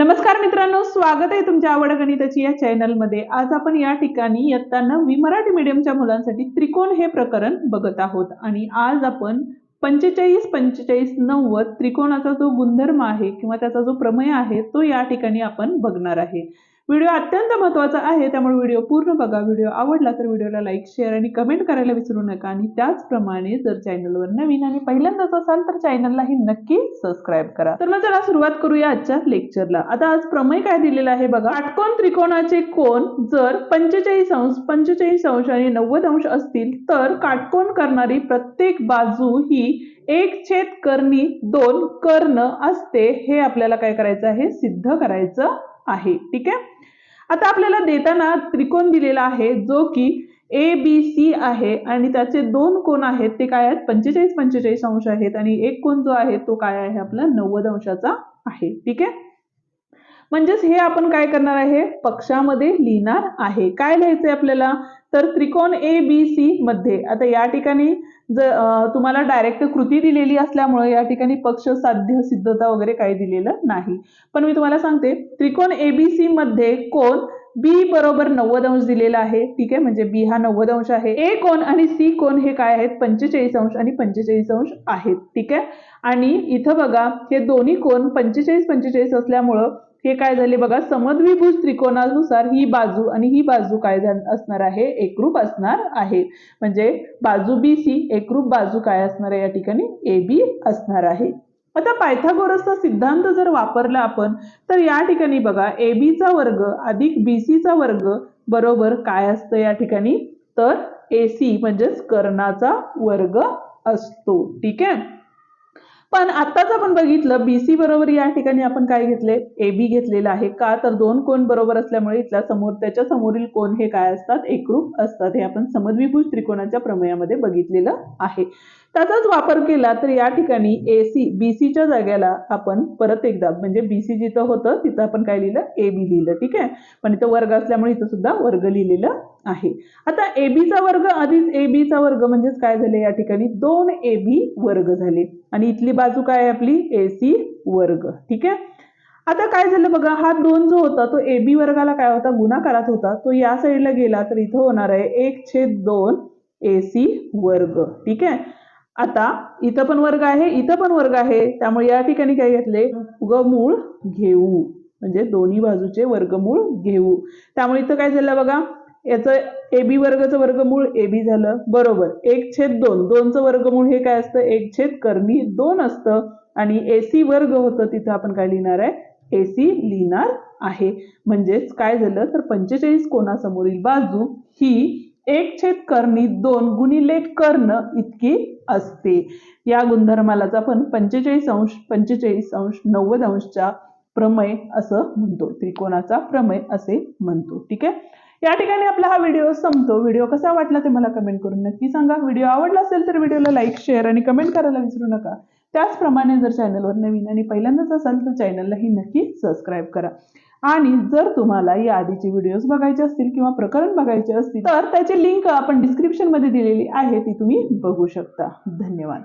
नमस्कार मित्रांनो स्वागत आहे तुमच्या आवड गणिताची या चॅनलमध्ये. आज आपण या ठिकाणी इयत्ता नववी मराठी मीडियमच्या मुलांसाठी त्रिकोण हे प्रकरण बघत आहोत. आणि आज आपण पंचेचाळीस पंचेचाळीस नव्वद त्रिकोणाचा जो गुणधर्म आहे किंवा त्याचा जो प्रमेय आहे तो या ठिकाणी आपण बघणार आहे. व्हिडिओ अत्यंत महत्त्वाचा आहे त्यामुळे व्हिडिओ पूर्ण बघा. व्हिडिओ आवडला तर व्हिडिओला लाईक शेअर आणि कमेंट करायला विसरू नका. आणि त्याचप्रमाणे जर चॅनलवर नवीन आणि पहिल्यांदाच असाल तर चॅनललाही नक्की सबस्क्राईब करा. तर मग चला सुरुवात करूया आजच्या लेक्चरला आता आज प्रमेय काय दिलेला आहे बघा. आठकोन त्रिकोणाचे कोण जर पंचेचाळीस अंश पंचेचाळीस अंश आणि नव्वद अंश असतील तर काटकोन करणारी प्रत्येक बाजू ही एक छेद करणी दोन कर्ण असते. हे आपल्याला काय करायचं आहे? सिद्ध करायचं आहे. ठीक आहे? आता आपल्याला देताना त्रिकोण दिलेला आहे जो की ए बी सी आहे आणि त्याचे दोन कोण आहेत ते काय आहेत? पंचेचाळीस पंचेचाळीस अंश आहेत आणि एक कोण जो आहे तो काय आहे? आपला नव्वद अंशाचा आहे. ठीक आहे? म्हणजेच हे आपण काय करणार आहे? पक्षामध्ये लिहिणार आहे. काय लिहायचंय आपल्याला? तर त्रिकोण ए बी सी मध्ये. आता या ठिकाणी जर तुम्हाला डायरेक्ट कृती दिलेली असल्यामुळे या ठिकाणी पक्ष साध्य सिद्धता वगैरे काही दिलेलं नाही. पण मी तुम्हाला सांगते त्रिकोण ए बी सी मध्ये कोण बी बरोबर नव्वद अंश दिलेला आहे. ठीक आहे? म्हणजे बी हा नव्वद अंश आहे. ए कोण आणि सी कोण हे काय आहेत? पंचेचाळीस अंश आणि पंचेचाळीस अंश आहेत. ठीक आहे? आणि इथं बघा हे दोन्ही कोण पंचेचाळीस पंचेचाळीस असल्यामुळं हे काय झाले बघा? समद्विभुज त्रिकोणानुसार ही बाजू आणि ही बाजू काय असणार आहे? एकरूप असणार आहे. म्हणजे बाजू बी सी एकरूप बाजू काय असणार आहे? या ठिकाणी ए बी असणार आहे. आता पायथागोरसचा सिद्धांत जर वापरला आपण तर या ठिकाणी बघा ए बीचा वर्ग अधिक बी सीचा वर्ग बरोबर काय असतं या ठिकाणी? तर ए सी म्हणजेच कर्णाचा वर्ग असतो. ठीक आहे? पण आत्ताच आपण बघितलं बीसी बरोबर या ठिकाणी आपण काय घेतले? ए बी घेतलेलं आहे. का तर दोन कोण बरोबर असल्यामुळे इथल्या समोर त्याच्या समोरील कोण हे काय असतात? एकरूप असतात. हे आपण समद्विभुज त्रिकोणाच्या प्रमेयामध्ये बघितलेलं आहे. त्याचाच वापर केला तर या ठिकाणी ए सी बी सीच्या जाग्याला आपण परत एकदा म्हणजे बी सी जिथं होतं तिथं आपण काय लिहिलं? ए बी लिहिलं. ठीक आहे? पण इथं वर्ग असल्यामुळे इथं सुद्धा वर्ग लिहिलेलं आहे. आता ए बीचा वर्ग आधीच ए बीचा वर्ग म्हणजेच काय झाले? या ठिकाणी दोन ए बी वर्ग झाले. आणि इथली बाजू काय आहे आपली? ए सी वर्ग. ठीक आहे? आता काय झालं बघा? हा दोन जो होता तो ए बी वर्गाला काय होता? गुणाकारात होता. तो या साईडला गेला तर इथं होणार आहे एक छेद दोन ए सी वर्ग. ठीक आहे? आता इथं पण वर्ग आहे इथं पण वर्ग आहे. त्यामुळे या ठिकाणी काय घेतले? वर्गमूळ घेऊ. म्हणजे दोन्ही बाजूचे वर्गमूळ घेऊ. त्यामुळे इथं काय झालं बघा? याचं ए बी वर्गचं वर्गमूळ ए बी झालं. बरोबर. एक छेद दोन. दोनचं वर्गमूळ हे काय असतं? एक छेद कर्मी दोन असतं. आणि ए सी वर्ग होतं तिथं आपण काय लिहिणार आहे? ए सी लिहिणार आहे. म्हणजेच काय झालं? तर पंचेचाळीस कोणासमोरील बाजू ही एक छेद कर्णी दोन गुणिले कर्ण इतकी असते. या गुणधर्मालाच आपण पंचेचाळीस अंश पंचेचाळीस अंश नव्वद अंशच्या प्रमय असं म्हणतो. त्रिकोणाचा प्रमय असे म्हणतो. ठीक आहे? या ठिकाणी आपला हा व्हिडिओ संपतो. व्हिडिओ कसा वाटला ते मला कमेंट करून नक्की सांगा. व्हिडिओ आवडला असेल तर व्हिडिओला लाईक शेअर आणि कमेंट करायला विसरू नका. त्याचप्रमाणे जर चॅनलवर नवीन आणि पहिल्यांदाच असाल तर चॅनललाही नक्की सबस्क्राईब करा. आणि जर तुम्हाला या आधीचे व्हिडिओज बघायचे असतील किंवा प्रकरण बघायचे असतील तर त्याची लिंक आपण डिस्क्रिप्शनमध्ये दिलेली आहे. ती तुम्ही बघू शकता. धन्यवाद.